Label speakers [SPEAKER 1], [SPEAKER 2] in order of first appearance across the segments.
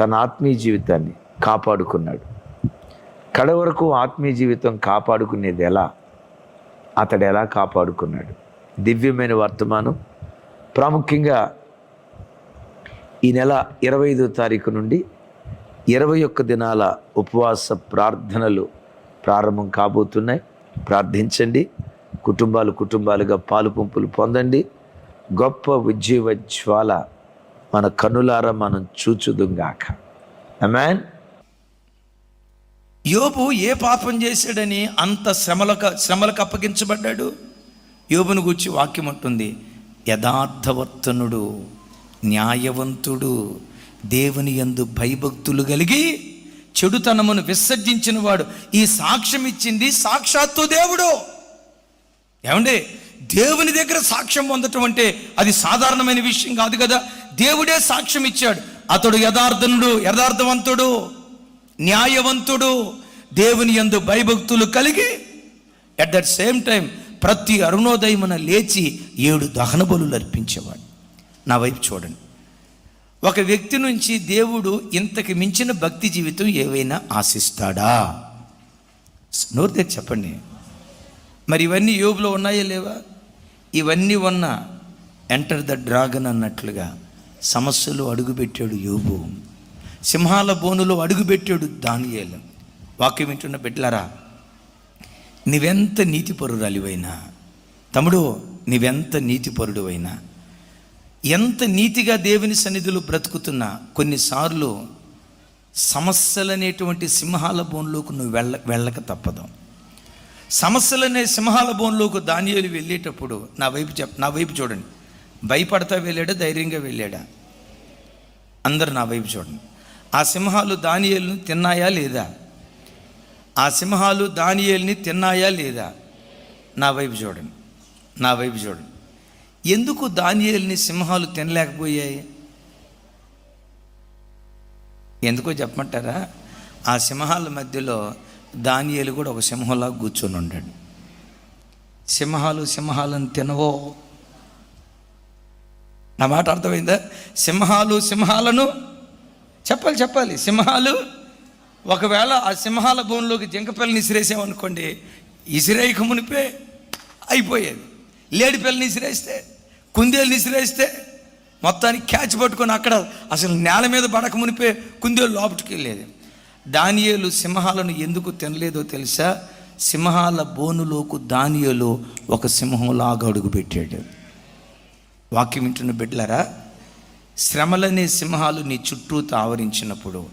[SPEAKER 1] తన ఆత్మీయ జీవితాన్ని కాపాడుకున్నాడు. కడ వరకు ఆత్మీయ జీవితం కాపాడుకునేది ఎలా? అతడు ఎలా కాపాడుకున్నాడు? దివ్యమైన వర్తమానం. ప్రాముఖ్యంగా ఈ నెల ఇరవై ఐదో తారీఖు నుండి ఇరవై ఒక్క దినాల ఉపవాస ప్రార్థనలు ప్రారంభం కాబోతున్నాయి. ప్రార్థించండి. కుటుంబాలు కుటుంబాలుగా పాలు పంపులు పొందండి. గొప్ప ఉజ్జీవ జ్వాల మన కనులారా మనం చూచుదుంగాక అమెన్
[SPEAKER 2] యోబు ఏ పాపం చేశాడని అంత శ్రమలకు శ్రమలకు అప్పగించబడ్డాడు? యోబును గూర్చి వాక్యం ఉంటుంది యథార్థవర్తనుడు న్యాయవంతుడు దేవుని యందు భయభక్తులు కలిగి చెడుతనమును విసర్జించిన వాడు ఈ సాక్ష్యం ఇచ్చింది సాక్షాత్తు దేవుడు. ఏమండి? దేవుని దగ్గర సాక్ష్యం పొందటం అంటే అది సాధారణమైన విషయం కాదు కదా. దేవుడే సాక్ష్యం ఇచ్చాడు. అతడు యథార్థనుడు యథార్థవంతుడు న్యాయవంతుడు దేవుని యందు భయభక్తులు కలిగి అట్ దట్ సేమ్ టైం ప్రతి అరుణోదయమున లేచి ఏడు దహన బలులు అర్పించేవాడు. నా వైపు చూడండి. ఒక వ్యక్తి నుంచి దేవుడు ఇంతకు మించిన భక్తి జీవితం ఏవైనా ఆశిస్తాడా? నోరు చెప్పండి. మరి ఇవన్నీ యోబులో ఉన్నాయా లేవా? ఇవన్నీ ఉన్న ఎంటర్ ద డ్రాగన్ అన్నట్లుగా సమస్యలు అడుగుపెట్టాడు యోబు. సింహాల బోనులో అడుగుపెట్టాడు దానియేలు. వాక్యం వింటున్న బిడ్డలారా నీవెంత నీతిపరురాలివైనా తమ్ముడు నీవెంత నీతిపరుడు అయినా ఎంత నీతిగా దేవుని సన్నిధిలో బ్రతుకుతున్నా కొన్నిసార్లు సమస్యలనేటువంటి సింహాల బోన్లోకి నువ్వు వెళ్ళ వెళ్ళక తప్పదు. సమస్యలనే సింహాల బోన్లోకి దానియాలు వెళ్ళేటప్పుడు నా వైపు చెప్ నా వైపు చూడండి. భయపడతా వెళ్ళాడా? ధైర్యంగా వెళ్ళాడా? అందరు నా వైపు చూడండి. ఆ సింహాలు దానియేలును తిన్నాయా లేదా? ఆ సింహాలు దానియేల్ని తిన్నాయా లేదా? నా వైపు చూడండి. నా వైపు చూడండి. ఎందుకు దానియేల్ని సింహాలు తినలేకపోయాయి? ఎందుకో చెప్పమంటారా? ఆ సింహాల మధ్యలో దానియలు కూడా ఒక సింహంలా కూర్చొని ఉంటాడు. సింహాలు సింహాలను తినవో? నా మాట అర్థమైందా? సింహాలు సింహాలను చెప్పాలి చెప్పాలి. సింహాలు ఒకవేళ ఆ సింహాల భూమిలోకి జింకపిల్లని ఇసిరేసామనుకోండి ఇసిరేయక మునిపే అయిపోయేది. లేడి పిల్లని ఇసిరేస్తే కుందేలు ఇసిరేస్తే మొత్తానికి క్యాచ్ పట్టుకొని అక్కడ అసలు నేల మీద పడక మునిపే కుందేలు లోపలికి వెళ్ళేది. దానియేలు సింహాలను ఎందుకు తినలేదో తెలుసా? సింహాల బోనులోకు దానియలు ఒక సింహంలాగా అడుగుపెట్టాడు వాక్యం వింటున్న బిడ్డలరా శ్రమలనే సింహాలు నీ చుట్టూ ఆవరించినప్పుడు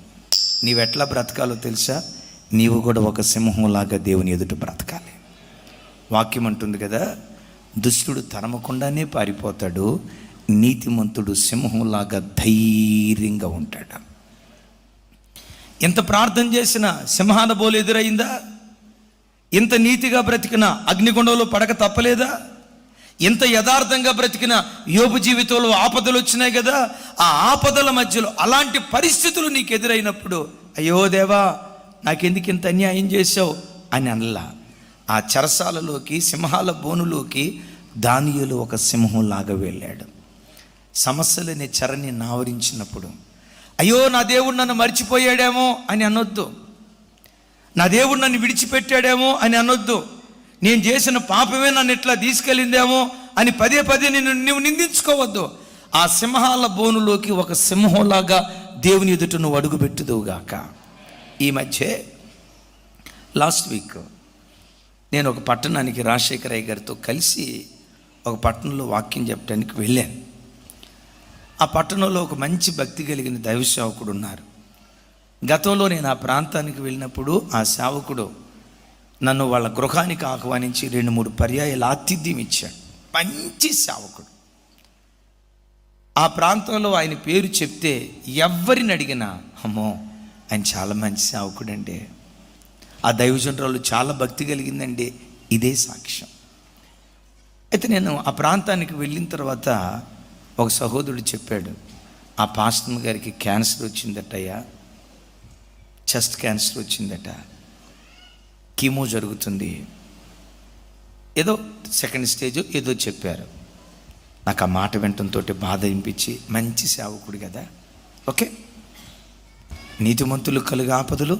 [SPEAKER 2] నీవెట్లా బ్రతకాలో తెలుసా? నీవు కూడా ఒక సింహంలాగా దేవుని ఎదుట బ్రతకాలి. వాక్యం అంటుంది కదా దుష్టుడు తరమకుండానే పారిపోతాడు నీతిమంతుడు సింహంలాగా ధైర్యంగా ఉంటాడు. ఎంత ప్రార్థన చేసినా సింహాన బోలు ఎదురైందా? ఇంత నీతిగా బ్రతికిన అగ్నిగుండంలో పడక తప్పలేదా? ఇంత యథార్థంగా బ్రతికిన యోపు జీవితంలో ఆపదలు వచ్చినాయి కదా? ఆ ఆపదల మధ్యలో అలాంటి పరిస్థితులు నీకు ఎదురైనప్పుడు అయ్యో దేవా నాకెందుకు ఇంత అన్యాయం చేసావు అని అనలా. ఆ చరసాలలోకి సింహాల బోనులోకి దానియులు ఒక సింహంలాగా వెళ్ళాడు. సమస్యలని చరణి నావరించినప్పుడు అయ్యో నా దేవుడు నన్ను మర్చిపోయాడేమో అని అనొద్దు. నా దేవుడు నన్ను విడిచిపెట్టాడేమో అని అనొద్దు. నేను చేసిన పాపమే నన్ను ఇట్లా తీసుకెళ్ళిందేమో అని పదే పదే నిన్ను నువ్వు నిందించుకోవద్దు. ఆ సింహాల బోనులోకి ఒక సింహంలాగా దేవుని ఎదుట నువ్వు అడుగుపెట్టుదువుగాక. ఈ మధ్య లాస్ట్ వీక్ నేను ఒక పట్టణానికి రాజశేఖరయ్య గారితో కలిసి ఒక పట్టణంలో వాక్యం చెప్పడానికి వెళ్ళాను. ఆ పట్టణంలో ఒక మంచి భక్తి కలిగిన దైవ సేవకుడు ఉన్నారు. గతంలో నేను ఆ ప్రాంతానికి వెళ్ళినప్పుడు ఆ సేవకుడు నన్ను వాళ్ళ గృహానికి ఆహ్వానించి రెండు మూడు పర్యాయాలు ఆతిథ్యం ఇచ్చాడు. మంచి సేవకుడు. ఆ ప్రాంతంలో ఆయన పేరు చెప్తే ఎవరిని అడిగినా అమ్మో ఆయన చాలా మంచి సేవకుడు అండి ఆ దైవజనరాలు చాలా భక్తి కలిగిందండి. ఇదే సాక్ష్యం. అయితే నేను ఆ ప్రాంతానికి వెళ్ళిన తర్వాత ఒక సహోదరుడు చెప్పాడు ఆ పాస్టర్ గారికి క్యాన్సర్ వచ్చిందటయ్యా చెస్ట్ క్యాన్సర్ వచ్చిందట కీమో జరుగుతుంది. ఏదో సెకండ్ స్టేజ్ ఏదో చెప్పారు. నాకు ఆ మాట వినటంతో బాధ వినిపించి మంచి సేవకుడు కదా ఓకే. నీతిమంతులు కలుగు ఆపదలు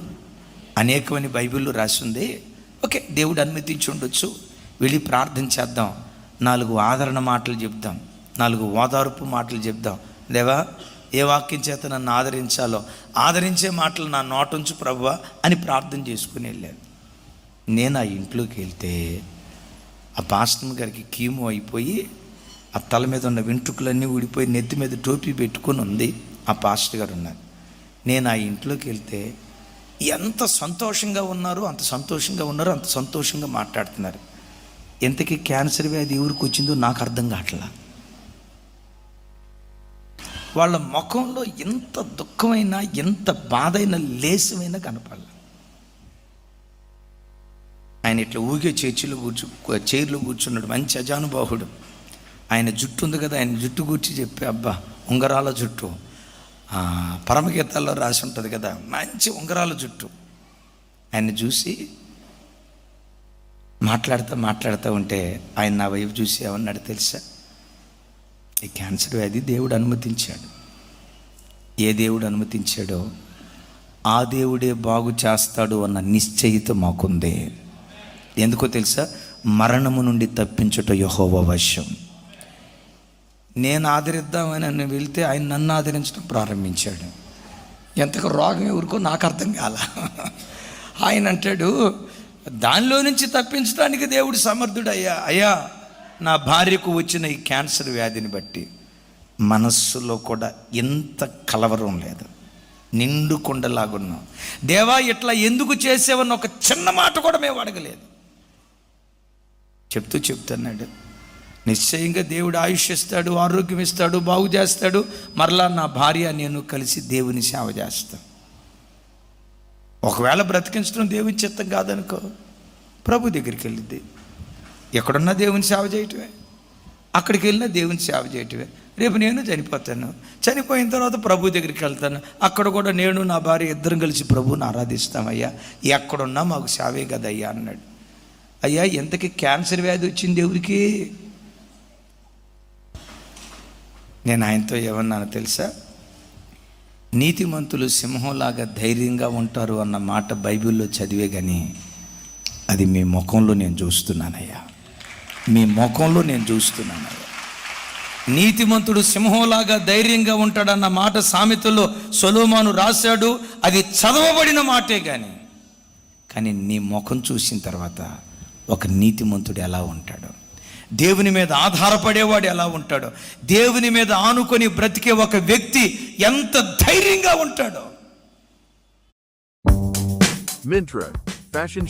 [SPEAKER 2] అనేకమని బైబిల్లో రాసింది ఓకే. దేవుడు అనుమతించి ఉండొచ్చు. వెళ్ళి ప్రార్థన చేద్దాం. నాలుగు ఆదరణ మాటలు చెప్దాం. నాలుగు ఓదార్పు మాటలు చెప్దాం. దేవా ఏ వాక్యం చేత నన్ను ఆదరించాలో ఆదరించే మాటలు నా నోటుంచు ప్రభువా అని ప్రార్థన చేసుకుని వెళ్ళాను నేను ఆ ఇంట్లోకి వెళ్తే ఆ పాస్టర్ గారికి కీమో అయిపోయి ఆ తల మీద ఉన్న వెంట్రుకలన్నీ ఊడిపోయి నెత్తి మీద టోపీ పెట్టుకొని ఉంది. ఆ పాస్టర్ గారు ఉన్నారు. నేను ఆ ఇంట్లోకి వెళ్తే ఎంత సంతోషంగా ఉన్నారో అంత సంతోషంగా ఉన్నారో అంత సంతోషంగా మాట్లాడుతున్నారు. ఎంతకీ క్యాన్సర్ వ్యాధి ఎవరికి వచ్చిందో నాకు అర్థం కావట్లా. వాళ్ళ ముఖంలో ఎంత దుఃఖమైనా ఎంత బాధైనా లేసమైనా కనపడాలి ఆయన ఇట్లా ఊగే చర్చిలో కూర్చు చైర్లో కూర్చున్నాడు మంచి అజానుబాహుడు. ఆయన జుట్టు ఉంది కదా ఆయన జుట్టు కూర్చి చెప్పి అబ్బా ఉంగరాల జుట్టు. పరమగీతాల్లో రాసి ఉంటుంది కదా మంచి ఉంగరాల జుట్టు. ఆయన చూసి మాట్లాడుతూ మాట్లాడుతూ ఉంటే ఆయన నా వైపు చూసి ఏమన్నాడు తెలుసా? ఈ క్యాన్సర్ వ్యాధి దేవుడు అనుమతించాడు. ఏ దేవుడు అనుమతించాడో ఆ దేవుడే బాగు చేస్తాడు అన్న నిశ్చయిత మాకుంది. ఎందుకో తెలుసా? మరణము నుండి తప్పించుట యహోవ వశం. నేను ఆదరిద్దామని నన్ను వెళ్తే ఆయన నన్ను ఆదరించడం ప్రారంభించాడు. ఎంతకు రోగం ఎవరికో నాకు అర్థం కాల. ఆయన అంటాడు దానిలో నుంచి తప్పించడానికి దేవుడు సమర్థుడు అయ్యా అయ్యా నా భార్యకు వచ్చిన ఈ క్యాన్సర్ వ్యాధిని బట్టి మనస్సులో కూడా ఎంత కలవరం లేదు. నిండు కొండలాగున్నాం. దేవా ఇట్లా ఎందుకు చేసేవన్న ఒక చిన్న మాట కూడా మేము అడగలేదు. చెప్తూ చెప్తున్నాడు నిశ్చయంగా దేవుడు ఆయుష్ ఇస్తాడు ఆరోగ్యం ఇస్తాడు బాగు చేస్తాడు. మరలా నా భార్య నేను కలిసి దేవుని సేవ చేస్తాను ఒకవేళ బ్రతికించడం దేవుని చిత్తం కాదనుకో ప్రభు దగ్గరికి వెళ్ళిద్ది. ఎక్కడున్నా దేవుని సేవ చేయటమే. అక్కడికి వెళ్ళినా దేవుని సేవ చేయటమే. రేపు నేను చనిపోతాను. చనిపోయిన తర్వాత ప్రభు దగ్గరికి వెళ్తాను. అక్కడ కూడా నేను నా భార్య ఇద్దరం కలిసి ప్రభువుని ఆరాధిస్తామయ్యా. ఎక్కడున్నా మాకు సేవే కదయ్యా అన్నాడు. అయ్యా ఎంతకి క్యాన్సర్ వ్యాధి వచ్చింది ఎవరికి నేను ఆయనతో ఏమన్నాను తెలుసా? నీతిమంతులు సింహంలాగా ధైర్యంగా ఉంటారు అన్న మాట బైబిల్లో చదివే కానీ అది మీ ముఖంలో నేను చూస్తున్నానయ్యా. మీ ముఖంలో నేను చూస్తున్నాను. నీతిమంతుడు సింహంలాగా ధైర్యంగా ఉంటాడన్న మాట సామెతలో సొలోమాను రాశాడు. అది చదవబడిన మాటే కానీ కానీ నీ ముఖం చూసిన తర్వాత ఒక నీతిమంతుడు ఎలా ఉంటాడు? దేవుని మీద ఆధారపడేవాడు ఎలా ఉంటాడో? దేవుని మీద ఆనుకొని బ్రతికే ఒక వ్యక్తి ఎంత ధైర్యంగా ఉంటాడో?
[SPEAKER 3] Mintra, fashion.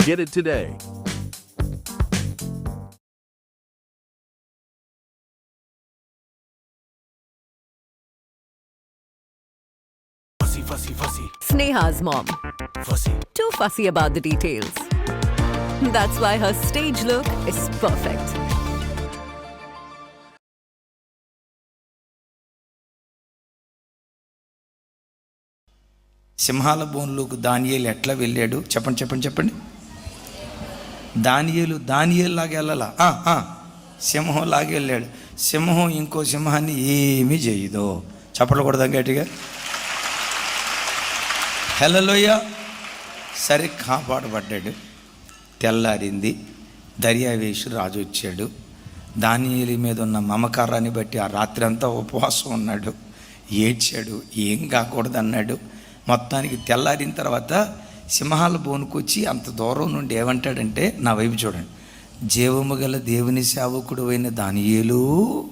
[SPEAKER 3] Get it today.
[SPEAKER 4] Fussy, fussy, fussy,
[SPEAKER 5] Sneha's mom.
[SPEAKER 4] fussy.
[SPEAKER 5] Too fussy about the details. That's why her stage look is perfect.
[SPEAKER 2] సింహాల బోన్లోకి దానియేలు ఎట్లా వెళ్ళాడు చెప్పండి చెప్పండి చెప్పండి దానియలు దానియలు లాగా వెళ్ళాలా? ఆ, సింహం లాగే వెళ్ళాడు. సింహం ఇంకో సింహాన్ని ఏమీ చేయదు. చప్పట్లు కొడదాం గట్టిగా. హెలలోయ సరే కాపాడబడ్డాడు తెల్లారింది. దర్యావేశు రాజు వచ్చాడు. దానియలి మీద ఉన్న మమకారాన్ని బట్టి ఆ రాత్రి అంతా ఉపవాసం ఉన్నాడు. ఏడ్చాడు. ఏం కాకూడదు అన్నాడు మొత్తానికి తెల్లారిన తర్వాత సింహాల బోనుకొచ్చి అంత దూరం నుండి ఏమంటాడంటే నా వైపు చూడండి. జీవము గల దేవుని సేవకుడు అయిన దానియేలు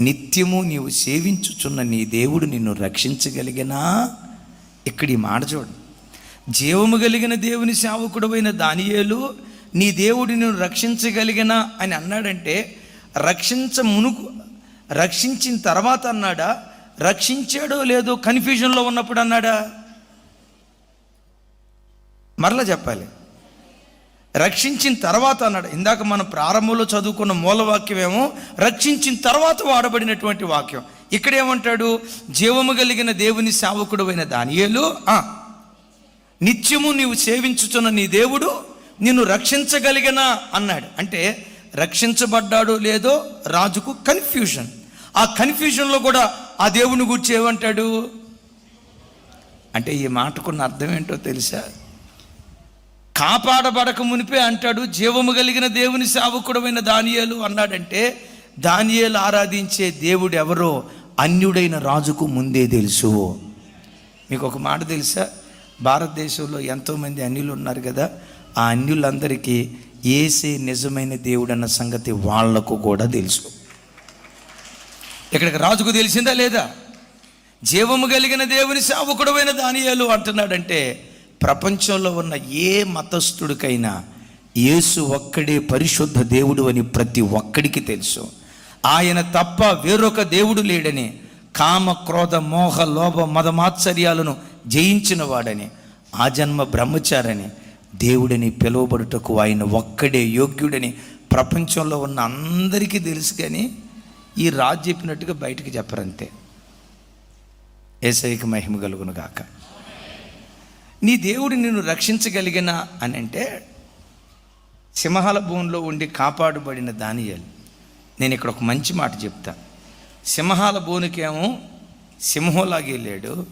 [SPEAKER 2] నిత్యము నీవు సేవించుచున్న నీ దేవుడు నిన్ను రక్షించగలిగినా? ఇక్కడ ఈ మాట చూడండి. జీవము కలిగిన దేవుని సేవకుడమైన దానియేలు నీ దేవుడు నిన్ను రక్షించగలిగినా అని అన్నాడంటే రక్షించ మునుకు రక్షించిన తర్వాత అన్నాడా రక్షించాడో లేదో కన్ఫ్యూజన్లో ఉన్నప్పుడు అన్నాడా? మరలా చెప్పాలి. రక్షించిన తర్వాత అన్నాడు. ఇందాక మనం ప్రారంభంలో చదువుకున్న మూలవాక్యమేమో రక్షించిన తర్వాత వాడబడినటువంటి వాక్యం. ఇక్కడ ఏమంటాడు జీవము కలిగిన దేవుని సేవకుడు అయిన దానియేలు నిత్యము నీవు సేవించుచున్న నీ దేవుడు నిన్ను రక్షించగలిగిన అన్నాడు. అంటే రక్షించబడ్డాడో లేదో రాజుకు కన్ఫ్యూజన్. ఆ కన్ఫ్యూజన్లో కూడా ఆ దేవుని గురించి ఏమంటాడు? అంటే ఈ మాటకున్న అర్థం ఏంటో తెలుసా? కాపాడబడక మునిపే అంటాడు జీవము కలిగిన దేవుని సేవకుడమైన దానియేలు అన్నాడంటే దానియేలు ఆరాధించే దేవుడు ఎవరో అన్యుడైన రాజుకు ముందే తెలుసు. మీకు ఒక మాట తెలుసా? భారతదేశంలో ఎంతోమంది అన్యులు ఉన్నారు కదా ఆ అన్యులందరికీ ఏసే నిజమైన దేవుడు అన్న సంగతి వాళ్ళకు కూడా తెలుసు. ఇక్కడికి రాజుకు తెలిసిందా లేదా? జీవము కలిగిన దేవుని సేవకుడమైన దానియాలు అంటున్నాడంటే ప్రపంచంలో ఉన్న ఏ మతస్థుడికైనా యేసు ఒక్కడే పరిశుద్ధ దేవుడు అని ప్రతి ఒక్కడికి తెలుసు. ఆయన తప్ప వేరొక దేవుడు లేడని కామ క్రోధ మోహ లోభ మదమాత్సర్యాలను జయించిన వాడని ఆ జన్మ బ్రహ్మచారని దేవుడని పిలువబడుటకు ఆయన ఒక్కడే యోగ్యుడని ప్రపంచంలో ఉన్న అందరికీ తెలుసు కానీ ఈ రాజు చెప్పినట్టుగా బయటికి చెప్పరంతే. ఏసైకి మహిమ కలుగును గాక నీ దేవుడు నిన్ను రక్షించగలిగిన అని అంటే సింహాల భూమిలో ఉండి కాపాడబడిన దానియాలు. నేను ఇక్కడ ఒక మంచి మాట చెప్తా. సింహాల బోనుకేమో సింహంలాగే లేడు.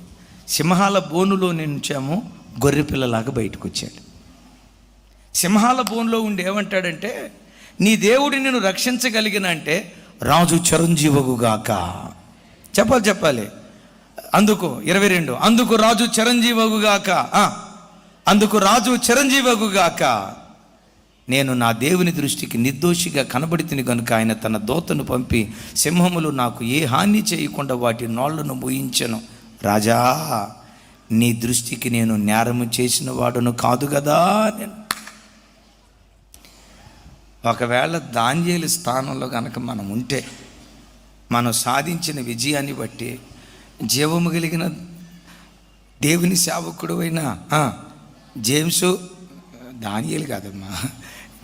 [SPEAKER 2] సింహాల బోనులో నుంచేమో గొర్రెపిల్లలాగా బయటకు వచ్చాడు సింహాల బోన్లో ఉండి ఏమంటాడంటే నీ దేవుడు నిన్ను రక్షించగలిగిన అంటే రాజు చిరంజీవగుగాక. చెప్పాలి చెప్పాలి. అందుకు ఇరవై రెండు. అందుకు రాజు చిరంజీవగుగాక. ఆ, అందుకు రాజు చిరంజీవగుగాక. నేను నా దేవుని దృష్టికి నిర్దోషిగా కనబడితిని కనుక ఆయన తన దోతను పంపి సింహములు నాకు ఏ హాని చేయకుండా వాటి నోళ్ళను మోయించను. రాజా నీ దృష్టికి నేను నేరము చేసిన వాడును కాదు కదా నేను. ఒకవేళ దాంజేలి స్థానంలో కనుక మనం ఉంటే మనం సాధించిన విజయాన్ని బట్టి జీవము కలిగిన దేవుని సేవకుడు అయిన జేమ్సు దానియలు కాదమ్మా.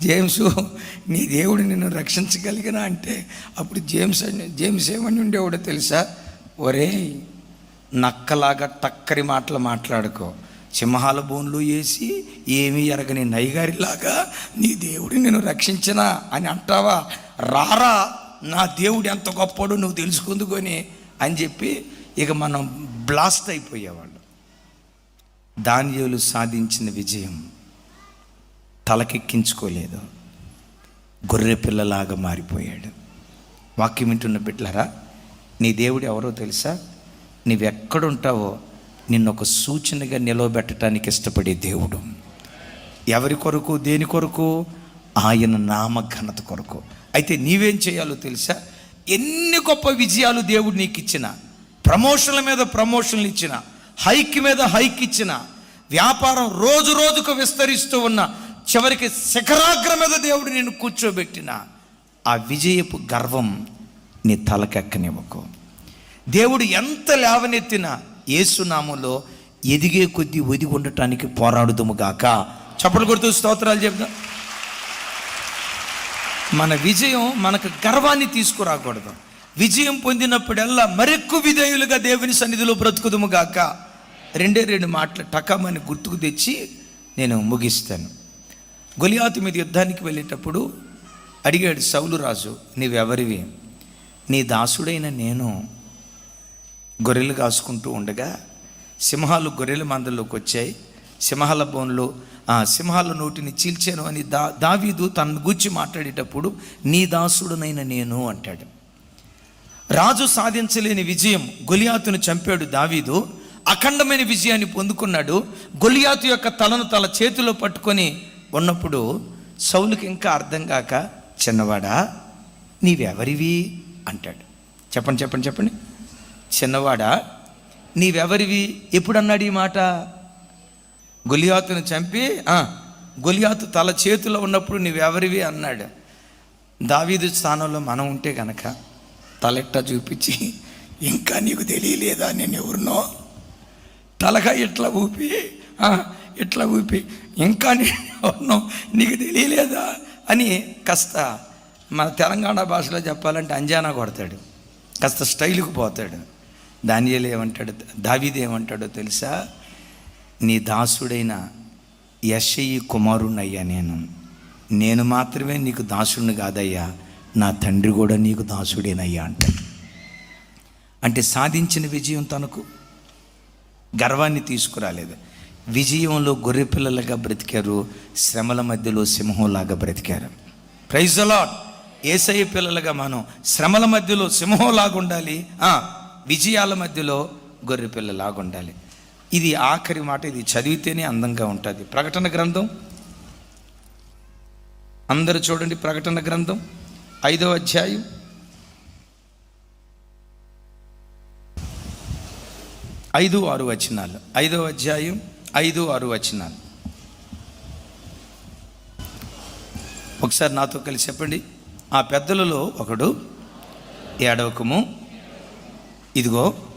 [SPEAKER 2] జేమ్సు నీ దేవుడు నిన్ను రక్షించగలిగిన అంటే అప్పుడు జేమ్స్ అని జేమ్స్ ఏమని ఉండేవాడో తెలుసా? ఒరే నక్కలాగా టక్కరి మాటలు మాట్లాడుకో. సింహాల బోన్లు వేసి ఏమీ ఎరగని నైగారిలాగా నీ దేవుడు నేను రక్షించినా అని అంటావా? రారా నా దేవుడు ఎంత గొప్పడు నువ్వు తెలుసుకుందుకొని అని చెప్పి ఇక మనం బ్లాస్ట్ అయిపోయేవాళ్ళు. దానియులు సాధించిన విజయం తలకెక్కించుకోలేదు. గొర్రె పిల్లలాగా మారిపోయాడు. వాక్యం వింటున్న బిడ్డలరా నీ దేవుడు ఎవరో తెలుసా? నీవెక్కడుంటావో నిన్ను ఒక సూచనగా నిలవబెట్టడానికి ఇష్టపడే దేవుడు. ఎవరి కొరకు దేని కొరకు? ఆయన నామ ఘనత కొరకు. అయితే నీవేం చేయాలో తెలుసా? ఎన్ని గొప్ప విజయాలు దేవుడు నీకు ఇచ్చినా ప్రమోషన్ల మీద ప్రమోషన్లు ఇచ్చిన హైక్ మీద హైక్ ఇచ్చిన వ్యాపారం రోజు రోజుకు విస్తరిస్తూ ఉన్న చివరికి శిఖరాగ్ర మీద దేవుడు నేను కూర్చోబెట్టిన ఆ విజయపు గర్వం నీ తలకెక్కనివ్వకు. దేవుడు ఎంత లేవనెత్తినా ఏసునామంలో ఎదిగే కొద్దీ ఒదిగి ఉండటానికి పోరాడుదుము గాక. చప్పలు కొడుతూ స్తోత్రాలు చెప్దాం మన విజయం మనకు గర్వాన్ని తీసుకురాకూడదు. విజయం పొందినప్పుడల్లా మరెక్కువ విధేయులుగా దేవుని సన్నిధిలో బ్రతుకుదుము గాక. రెండే రెండు మాటలు టకమని గుర్తుకు తెచ్చి నేను ముగిస్తాను. గొలియాతు మీద యుద్ధానికి వెళ్ళేటప్పుడు అడిగాడు సౌలు రాజు నీవెవరివి? నీ దాసుడైన నేను గొర్రెలు కాసుకుంటూ ఉండగా సింహాలు గొర్రెల మందలోకి వచ్చాయి. సింహాల బోన్లో ఆ సింహాల నోటిని చీల్చాను అని దా దావీదు తన గూర్చి మాట్లాడేటప్పుడు నీ దాసుడునైన నేను అంటాడు. రాజు సాధించలేని విజయం గొలియాతును చంపాడు దావీదు. అఖండమైన విజయాన్ని పొందుకున్నాడు. గొలియాతు యొక్క తలను తల చేతిలో పట్టుకొని ఉన్నప్పుడు సౌలుకి ఇంకా అర్థం కాక చిన్నవాడా నీవెవరివి? అంటాడు. చెప్పండి చెప్పండి చెప్పండి. చిన్నవాడా నీవెవరివి? ఎప్పుడు అన్నాడు ఈ మాట? గొలియాతును చంపి గొలియాతు తల చేతిలో ఉన్నప్పుడు నీవెవరివి? అన్నాడు. దావీదు స్థానంలో మనం ఉంటే గనక తలెట్ట చూపించి ఇంకా నీకు తెలియలేదా? నేను ఎవరినో? తలక ఇట్లా ఊపి ఇట్లా ఊపి? ఇంకా నేను ఎవరినో? నీకు తెలియలేదా? అని కాస్త మన తెలంగాణ భాషలో చెప్పాలంటే అంజానా కొడతాడు. కాస్త స్టైల్కి పోతాడు. దానియలు ఏమంటాడు? దావీదు ఏమంటాడో తెలుసా? నీ దాసుడైన యశయి కుమారుణ్ణయ్యా నేను. నేను మాత్రమే నీకు దాసుడిని కాదయ్యా. నా తండ్రి కూడా నీకు దాసుడేనయ్యా అంట. అంటే సాధించిన విజయం తనకు గర్వాన్ని తీసుకురాలేదు. విజయంలో గొర్రె పిల్లలుగా బ్రతికారు శ్రమల మధ్యలో సింహంలాగా బ్రతికారు. ప్రైజ్ అలాట్ ఏసఐ పిల్లలుగా మనం శ్రమల మధ్యలో సింహంలాగా ఉండాలి విజయాల మధ్యలో గొర్రె పిల్లలాగా ఉండాలి. ఇది ఆఖరి మాట ఇది చదివితేనే అందంగా ఉంటుంది. ప్రకటన గ్రంథం? అందరూ చూడండి ప్రకటన గ్రంథం. ఐదవ అధ్యాయం. ఐదు ఆరు వచనాలు. ఐదవ అధ్యాయం ఐదు ఆరు వచనాలు. ఒకసారి నాతో కలిసి చెప్పండి. ఆ పెద్దలలో ఒకడు ఏడవకము. ఇదిగో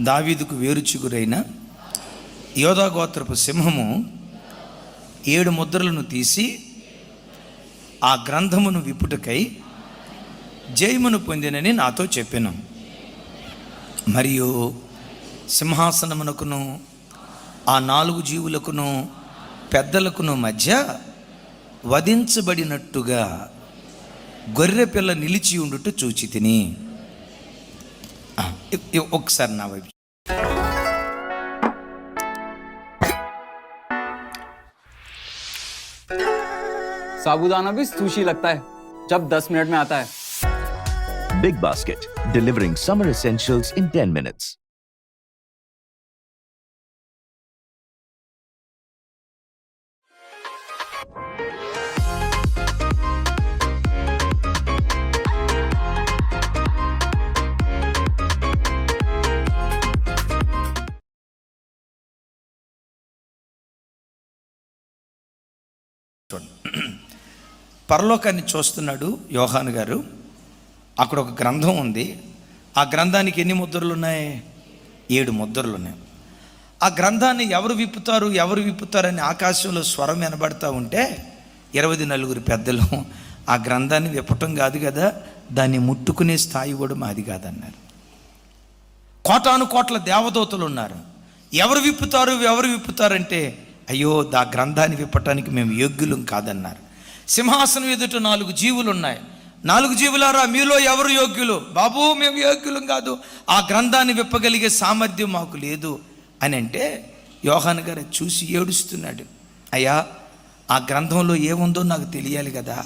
[SPEAKER 2] దావీదుకు వేరు చిగురైన యోధాగోత్రపు సింహము ఏడు ముద్రలను తీసి ఆ గ్రంథమును విపుటకై జయమును పొందినని నాతో చెప్పాను. మరియు సింహాసనమునకును ఆ నాలుగు జీవులకును పెద్దలకును మధ్య వధించబడినట్టుగా గొర్రె పిల్ల నిలిచి ఉండుట చూచి తిని ఒకసారి నా వైపు
[SPEAKER 6] साबुदाना भी सुशी लगता है, जब 10 मिनट में आता है।
[SPEAKER 7] Big Basket delivering summer essentials in ten minutes
[SPEAKER 2] పరలోకాన్ని చూస్తున్నాడు యోహాన్ గారు. అక్కడ ఒక గ్రంథం ఉంది. ఆ గ్రంథానికి ఎన్ని ముద్రలు ఉన్నాయి ఏడు ముద్రలు ఉన్నాయి ఆ గ్రంథాన్ని ఎవరు విప్పుతారు ఎవరు విప్పుతారని ఆకాశంలో స్వరం వినబడతా ఉంటే ఇరవై నలుగురు పెద్దలు ఆ గ్రంథాన్ని విప్పటం కాదు కదా దాన్ని ముట్టుకునే స్థాయి కూడా మాది కాదన్నారు. కోటాను కోట్ల దేవదూతలు ఉన్నారు. ఎవరు విప్పుతారు ఎవరు విప్పుతారంటే అయ్యో దా గ్రంథాన్ని విప్పటానికి మేము యోగ్యులం కాదన్నారు. సింహాసనం ఎదుట నాలుగు జీవులు ఉన్నాయి నాలుగు జీవులారా మీలో ఎవరు యోగ్యులు? బాబు మేము యోగ్యులం కాదు. ఆ గ్రంథాన్ని విప్పగలిగే సామర్థ్యం మాకు లేదు. అని అంటే యోహాన్ గారు చూసి ఏడుస్తున్నాడు. అయ్యా ఆ గ్రంథంలో ఏముందో నాకు తెలియాలి కదా.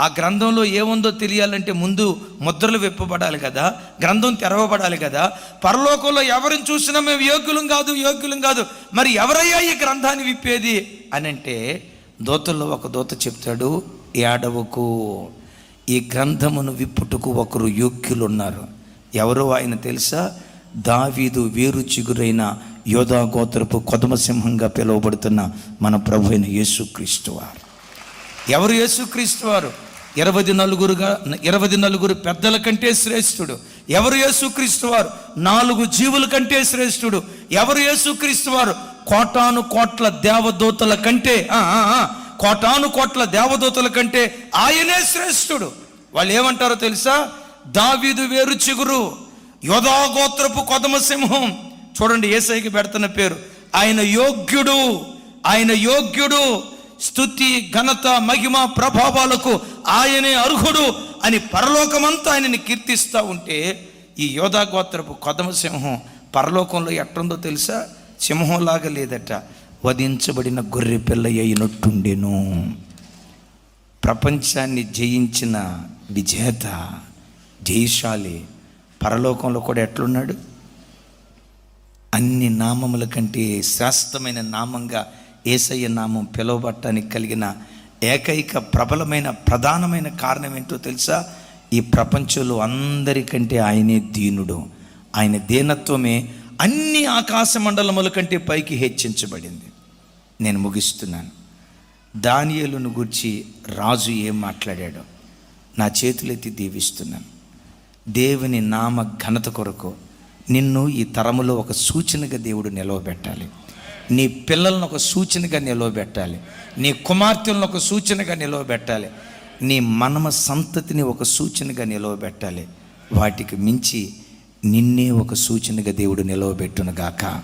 [SPEAKER 2] ఆ గ్రంథంలో ఏముందో తెలియాలంటే ముందు ముద్రలు విప్పబడాలి కదా. గ్రంథం తెరవబడాలి కదా. పరలోకంలో ఎవరిని చూసినా మేము యోగ్యులం కాదు యోగ్యులం కాదు. మరి ఎవరయ్యా ఈ గ్రంథాన్ని విప్పేది? అని అంటే దూతల్లో ఒక దూత చెప్తాడు ఏడవకు ఈ గ్రంథమును విప్పుటకు ఒకరు యోగ్యులు ఉన్నారు ఎవరో ఆయన తెలుసా? దావీదు వేరు చిగురైన యోధా గోత్రపు కొదమ సింహంగా పిలువబడుతున్న మన ప్రభు అయిన యేసుక్రీస్తు వారు. ఎవరు యేసుక్రీస్తు వారు? ఇరవై నలుగురుగా ఇరవై నలుగురు పెద్దల కంటే శ్రేష్ఠుడు. ఎవరు యేసుక్రీస్తు వారు? నాలుగు జీవుల కంటే శ్రేష్ఠుడు. ఎవరు యేసుక్రీస్తు వారు? కోటాను కోట్ల దేవదూతల కంటే కోటాను కోట్ల దేవదూతల కంటే ఆయనే శ్రేష్ఠుడు. వాళ్ళు ఏమంటారో తెలుసా? దావీదు వేరు చిగురు యోధాగోత్రపు కొదమ సింహం. చూడండి ఏసైకి పెడుతున్న పేరు. ఆయన యోగ్యుడు ఆయన యోగ్యుడు స్తుతి ఘనత మహిమ ప్రభావాలకు ఆయనే అర్హుడు అని పరలోకమంతా ఆయనని కీర్తిస్తూ ఉంటే ఈ యోధాగోత్రపు కొదమ సింహం పరలోకంలో ఎట్టుందో తెలుసా? సింహంలాగా లేదట వధించబడిన గొర్రె పిల్ల అయినట్టుండెను. ప్రపంచాన్ని జయించిన విజేత జయశాలి పరలోకంలో కూడా ఎట్లున్నాడు? అన్ని నామముల కంటే శ్రేష్టమైన నామంగా ఏసయ్య నామం పిలువబట్టానికి కలిగిన ఏకైక ప్రబలమైన ప్రధానమైన కారణం ఏంటో తెలుసా? ఈ ప్రపంచంలో అందరికంటే ఆయనే దీనుడు. ఆయన దీనత్వమే అన్ని ఆకాశ మండలముల కంటే పైకి హెచ్చించబడింది. నేను ముగిస్తున్నాను. దానియేలును గురించి రాజు ఏం మాట్లాడాడో నా చేతులెత్తి దీవిస్తున్నాను. దేవుని నామ ఘనత కొరకు నిన్ను ఈ తరములో ఒక సూచనగా దేవుడు నిలవబెట్టాలి. నీ పిల్లలను ఒక సూచనగా నిలవబెట్టాలి. నీ కుమార్తెలను ఒక సూచనగా నిలవబెట్టాలి. నీ మనమ సంతతిని ఒక సూచనగా నిలవబెట్టాలి. వాటికి మించి నిన్నే ఒక సూచనగా దేవుడు నిలవబెట్టునుగాక.